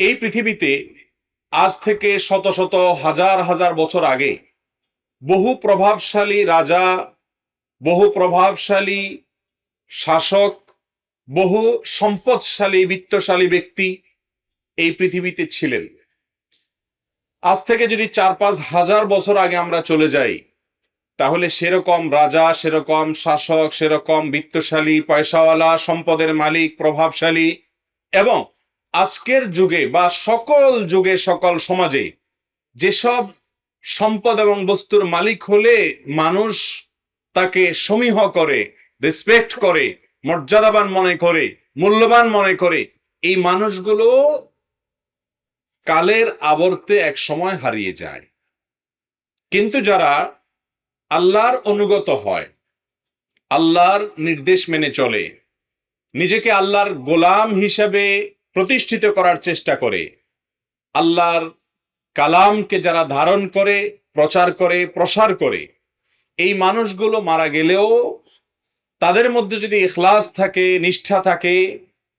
এই পৃথিবীতে আজ থেকে শত শত হাজার হাজার বছর আগে বহু প্রভাবশালী রাজা, বহু প্রভাবশালী শাসক, বহু সম্পদশালী, বিত্তশালী ব্যক্তি এই পৃথিবীতে ছিলেন। আজ থেকে যদি চার পাঁচ হাজার বছর আগে আমরা চলে যাই, তাহলে সেরকম রাজা, সেরকম শাসক, সেরকম বিত্তশালী, পয়সাওয়ালা, সম্পদের মালিক, প্রভাবশালী এবং আজকের যুগে বা সকল যুগে, সকল সমাজে যেসব সম্পদ এবং বস্তুর মালিক হলে মানুষ তাকে সমীহ করে রেসপেক্ট করে, মর্যাদাবান মনে করে, মূল্যবান মনে করে, এই মানুষগুলো কালের আবর্তে এক সময় হারিয়ে যায়। কিন্তু যারা আল্লাহর অনুগত হয়, আল্লাহর নির্দেশ মেনে চলে, নিজেকে আল্লাহর গোলাম হিসেবে প্রতিষ্ঠিত করার চেষ্টা করে। আল্লাহর কালামকে যারা ধারণ করে, প্রচার করে, প্রসার করে, এই মানুষগুলো মারা গেলেও তাদের মধ্যে যদি ইখলাস থাকে, নিষ্ঠা থাকে,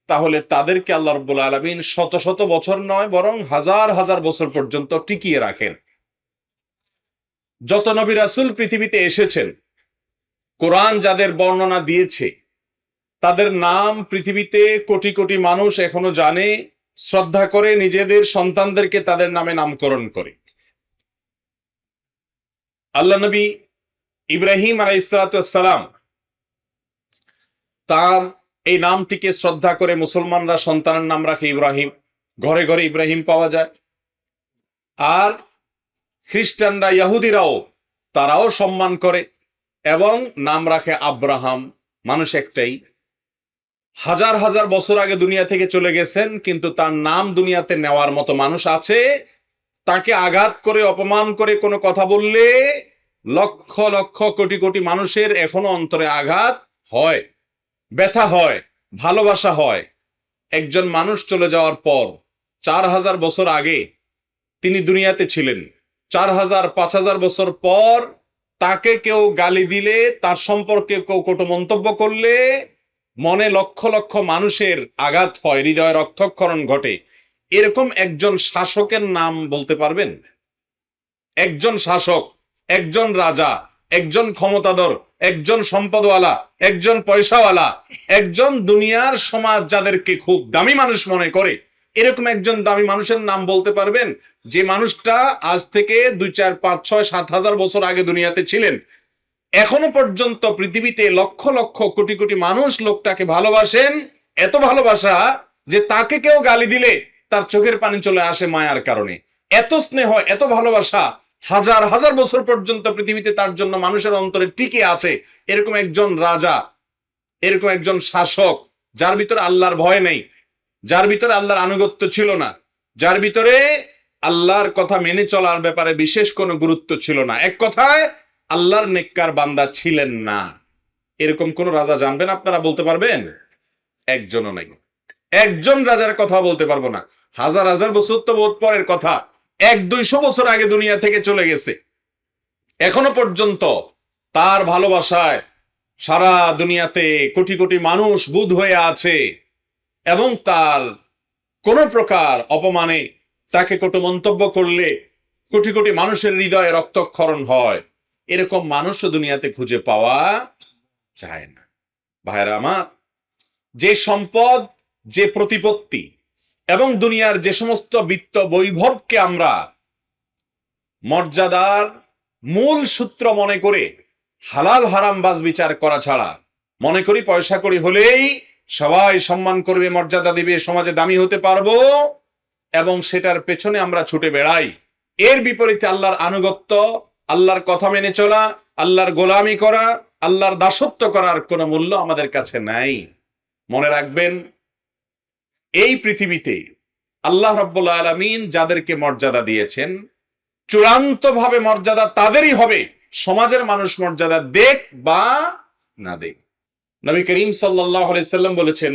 তাহলে তাদেরকে আল্লাহ রব্বুল আলমিন শত শত বছর নয়, বরং হাজার হাজার বছর পর্যন্ত টিকিয়ে রাখেন। যত নবী রাসুল পৃথিবীতে এসেছেন, কোরআন যাদের বর্ণনা দিয়েছে তাদের নাম পৃথিবীতে কোটি কোটি মানুষ এখনও জানে, শ্রদ্ধা করে নিজেদের সন্তানদেরকে তাদের নামে নামকরণ করে। আল্লাহ নবী ইব্রাহিম আলাইসালাম তার এই নামটিকে শ্রদ্ধা করে মুসলমানরা সন্তানের নাম রাখে ইব্রাহিম। ঘরে ঘরে ইব্রাহিম পাওয়া যায়। আর খ্রিস্টানরা, ইয়াহুদিরাও তারাও সম্মান করে এবং নাম রাখে আব্রাহাম। মানুষ একটাই। হাজার হাজার বছর আগে দুনিয়া থেকে চলে গেছেন, কিন্তু তার নাম দুনিয়াতে নেওয়ার মতো মানুষ আছে। তাকে আঘাত করে, অপমান করে কোনো কথা বললে লক্ষ লক্ষ কোটি কোটি মানুষের এখনও অন্তরে আঘাত হয়, ব্যথা হয়, ভালোবাসা হয়। একজন মানুষ চলে যাওয়ার পর চার হাজার বছর আগে তিনি দুনিয়াতে ছিলেন। চার হাজার, পাঁচ হাজার বছর পর তাকে কেউ গালি দিলে, তার সম্পর্কে কেউ কটু মন্তব্য করলে মনে লক্ষ লক্ষ মানুষের আঘাত হয়, হৃদয় রক্তক্ষরণ ঘটে। এরকম একজন শাসকের নাম বলতে পারবেন? একজন শাসক, একজন রাজা, একজন ক্ষমতাধর, একজন সম্পদওয়ালা, একজন পয়সাওয়ালা, একজন দুনিয়ার সমাজ যাদেরকে খুব দামি মানুষ মনে করে। এরকম একজন দামি মানুষের নাম বলতে পারবেন? যে মানুষটা আজ থেকে দুই, চার, পাঁচ, ছয়, সাত হাজার বছর আগে দুনিয়াতে ছিলেন এখনও পর্যন্ত পৃথিবীতে লক্ষ লক্ষ কোটি কোটি মানুষ লোকটাকে ভালোবাসেন। এত ভালোবাসা যে তাকে কেউ গালি দিলে তার চোখের পানি চলে আসে মায়ার কারণে। এত স্নেহ, এত ভালোবাসা হাজার হাজার বছর পর্যন্ত পৃথিবীতে তার জন্য মানুষের অন্তরে টিকে আছে। এরকম একজন রাজা, এরকম একজন শাসক, যার ভিতরে আল্লাহর ভয় নেই, যার ভিতরে আল্লাহর আনুগত্য ছিল না, যার ভিতরে আল্লাহর কথা মেনে চলার ব্যাপারে বিশেষ কোনো গুরুত্ব ছিল না। এক কথায় আল্লাহর নেককার বান্দা ছিলেন না। এরকম কোন রাজা জানবেন আপনারা বলতে পারবেন? একজনও নাই। একজন রাজার কথা বলতে পারব না। হাজার হাজার বছর তো বোধ পরের কথা। এক, দুইশো বছর আগে দুনিয়া থেকে চলে গেছে। এখনও পর্যন্ত তার ভালোবাসায় সারা দুনিয়াতে কোটি কোটি মানুষ বুধ হয়ে আছে এবং তার কোন প্রকার অপমানে তাকে কটু মন্তব্য করলে কোটি কোটি মানুষের হৃদয়ে রক্তক্ষরণ হয়। এরকম মানুষও দুনিয়াতে খুঁজে পাওয়া যায় না। ভাইরা আমার, যে সম্পদ, যে প্রতিপত্তি এবং দুনিয়ার যে সমস্ত বিত্ত বৈভবকে আমরা মর্যাদার মূল সূত্র মনে করে হালাল হারাম বাজ বিচার করা ছাড়া মনে করি পয়সা করি হলেই সবাই সম্মান করবে, মর্যাদা দিবে, সমাজে দামি হতে পারব এবং সেটার পেছনে আমরা ছুটে বেড়াই। এর বিপরীতে আল্লাহর আনুগত্য আল্লাহর কথা মেনে চলা, আল্লাহর গোলামি করা, আল্লাহর দাসত্ব করার কোনো মূল্য আমাদের কাছে নাই। মনে রাখবেন, এই পৃথিবীতে আল্লাহ রব্বুল আলমিন যাদেরকে মর্যাদা দিয়েছেন চূড়ান্ত ভাবে মর্যাদা তাদেরই হবে, সমাজের মানুষ মর্যাদা দেখ বা না দেখ নবী করিম সাল্লাম বলেছেন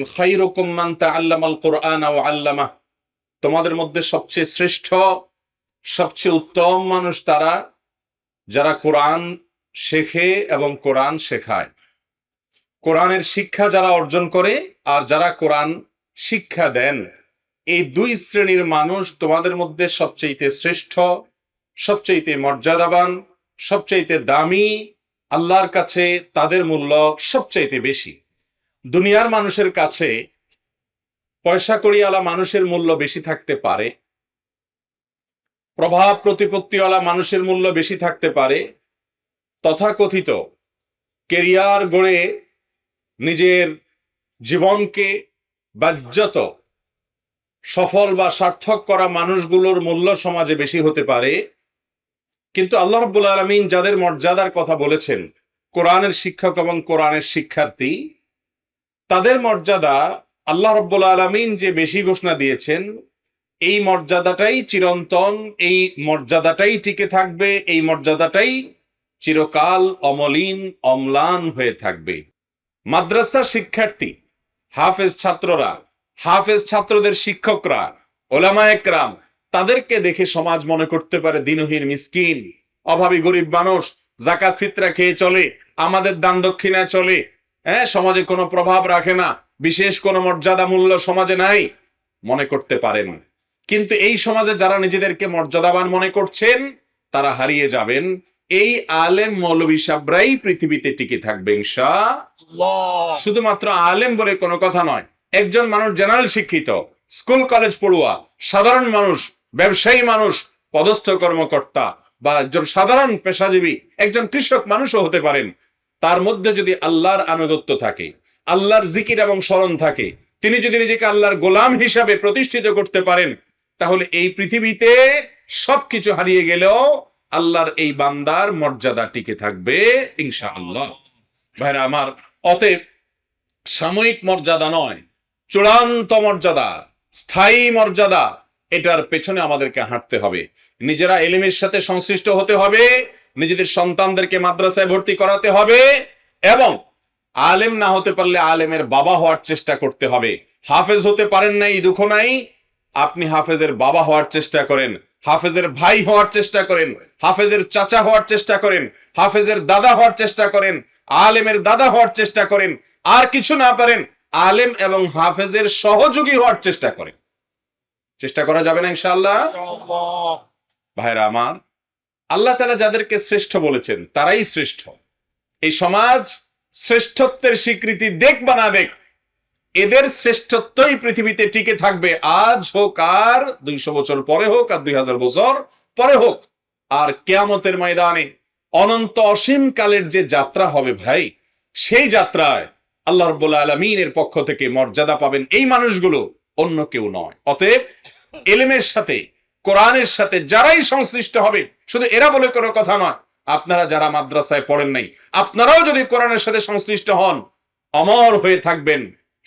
তোমাদের মধ্যে সবচেয়ে শ্রেষ্ঠ, সবচেয়ে উত্তম মানুষ তারা যারা কোরআন শেখে এবং কোরআন শেখায়। কোরআনের শিক্ষা যারা অর্জন করে আর যারা কোরআন শিক্ষা দেন, এই দুই শ্রেণির মানুষ তোমাদের মধ্যে সবচেয়ে শ্রেষ্ঠ সবচেয়ে মর্যাদাবান, সবচাইতে দামি, আল্লাহর কাছে তাদের মূল্য সবচাইতে বেশি। দুনিয়ার মানুষের কাছে পয়সা কড়িওয়ালা মানুষের মূল্য বেশি থাকতে পারে প্রভাব প্রতিপত্তিওয়ালা মানুষের মূল্য বেশি থাকতে পারে, তথাকথিত কেরিয়ার গড়ে নিজের জীবনকে বাজ্যত সফল বা সার্থক করা মানুষগুলোর মূল্য সমাজে বেশি হতে পারে। কিন্তু আল্লাহ রব্বুল আলমিন যাদের মর্যাদার কথা বলেছেন, কোরআনের শিক্ষক এবং কোরআনের শিক্ষার্থী, তাদের মর্যাদা আল্লাহ রব্বুল আলমিন যে বেশি ঘোষণা দিয়েছেন এই মর্যাদাটাই চিরন্তন, এই মর্যাদাটাই টিকে থাকবে, এই মর্যাদাটাই চিরকাল অমলিন, অম্লান হয়ে থাকবে। মাদ্রাসার শিক্ষার্থী, হাফেজ ছাত্ররা, হাফেজ ছাত্রদের শিক্ষকরা ওলামা একরাম, তাদেরকে দেখে সমাজ মনে করতে পারে দিনহীন মিসকিন, অভাবী গরিব মানুষ, জাকাত ফিতরা খেয়ে চলে, আমাদের দান দক্ষিণায় চলে। হ্যাঁ সমাজে কোনো প্রভাব রাখে না, বিশেষ কোনো মর্যাদা মূল্য সমাজে নাই, মনে করতে পারেন কিন্তু এই সমাজে যারা নিজেদেরকে মর্যাদাবান মনে করছেন তারা হারিয়ে যাবেন। এই আলেম মৌলবী সাবরাই পৃথিবীতে টিকে থাকবে শুধুমাত্র আলেম বলে কোনো কথা নয় একজন মানুষ জেনারেল শিক্ষিত স্কুল কলেজ পড়ুয়া সাধারণ মানুষ ব্যবসায়ী মানুষ পদস্থ কর্মকর্তা বা একজন সাধারণ পেশাজীবী একজন কৃষক মানুষও হতে পারেন। তার মধ্যে যদি আল্লাহর আনুগত্য থাকে আল্লাহর জিকির এবং স্মরণ থাকে তিনি যদি নিজেকে আল্লাহর গোলাম হিসাবে প্রতিষ্ঠিত করতে পারেন তাহলে এই পৃথিবীতে সবকিছু হারিয়ে গেলেও আল্লাহর এই বান্দার মর্যাদা টিকে থাকবে ইনশা আল্লাহ ভাইরা আমার, অতএব সাময়িক মর্যাদা নয়, চূড়ান্ত মর্যাদা, স্থায়ী মর্যাদা, এটার পেছনে আমাদেরকে হাঁটতে হবে। নিজেরা এলিমের সাথে সংশ্লিষ্ট হতে হবে, নিজেদের সন্তানদেরকে মাদ্রাসায় ভর্তি করাতে হবে এবং আলেম না হতে পারলে আলেমের বাবা হওয়ার চেষ্টা করতে হবে। হাফেজ হতে পারেন নাই, দুঃখ নাই আপনি হাফেজের বাবা হওয়ার চেষ্টা করেন, হাফেজের ভাই হওয়ার চেষ্টা করেন, হাফেজের চাচা হওয়ার চেষ্টা করেন, হাফেজের দাদা হওয়ার চেষ্টা করেন, আলেমের দাদা হওয়ার চেষ্টা করেন, আর কিছু না পারেন, আলেম এবং হাফেজের সহযোগী হওয়ার চেষ্টা করেন। চেষ্টা করা যাবে না ইনশাআল্লাহ? ভাইরা আমার, আল্লাহ তালা যাদেরকে শ্রেষ্ঠ বলেছেন, তারাই শ্রেষ্ঠ। এই সমাজ শ্রেষ্ঠত্বের স্বীকৃতি দেখ বা না দেখ এদের শ্রেষ্ঠত্বই পৃথিবীতে টিকে থাকবে। আজ হোক আর দুইশো বছর পরে হোক আর দুই হাজার বছর পরে হোক, আর কেয়ামতের ময়দানে অনন্ত অসীম কালের যে যাত্রা হবে ভাই, সেই যাত্রায় আল্লাহ রব্বুল আলমিনের পক্ষ থেকে মর্যাদা পাবেন এই মানুষগুলো, অন্য কেউ নয়। অতএব এলেমের সাথে, কোরআনের সাথে যারাই সংশ্লিষ্ট হবে, শুধু এরা বলে কোনো কথা নয়, আপনারা যারা মাদ্রাসায় পড়েন নাই, আপনারাও যদি কোরআনের সাথে সংশ্লিষ্ট হন, অমর হয়ে থাকবেন।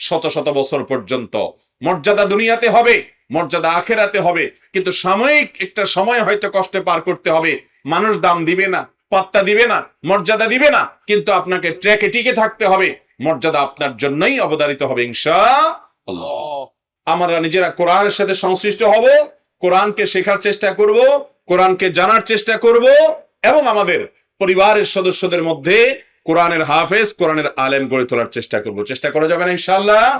শত শত বছর পর্যন্ত। মর্যাদা দুনিয়াতে হবে, মর্যাদা আখেরাতে হবে। কিন্তু সাময়িক একটা সময় হয়তো কষ্টে পার করতে হবে। মানুষ দাম দিবে না, পাত্তা দিবে না, মর্যাদা দিবে না। কিন্তু আপনাকে ট্র্যাকে টিকে থাকতে হবে। মর্যাদা আপনার জন্যই অবদারিত হবে ইনশা আমরা নিজেরা কোরআনের সাথে সংশ্লিষ্ট হব, কোরআনকে শেখার চেষ্টা করব, কোরআনকে জানার চেষ্টা করব এবং আমাদের পরিবারের সদস্যদের মধ্যে কোরআনের হাফেজ কোরআনের আলেম গড়ে তোলার চেষ্টা করব। চেষ্টা করা যাবে না ইনশাআল্লাহ।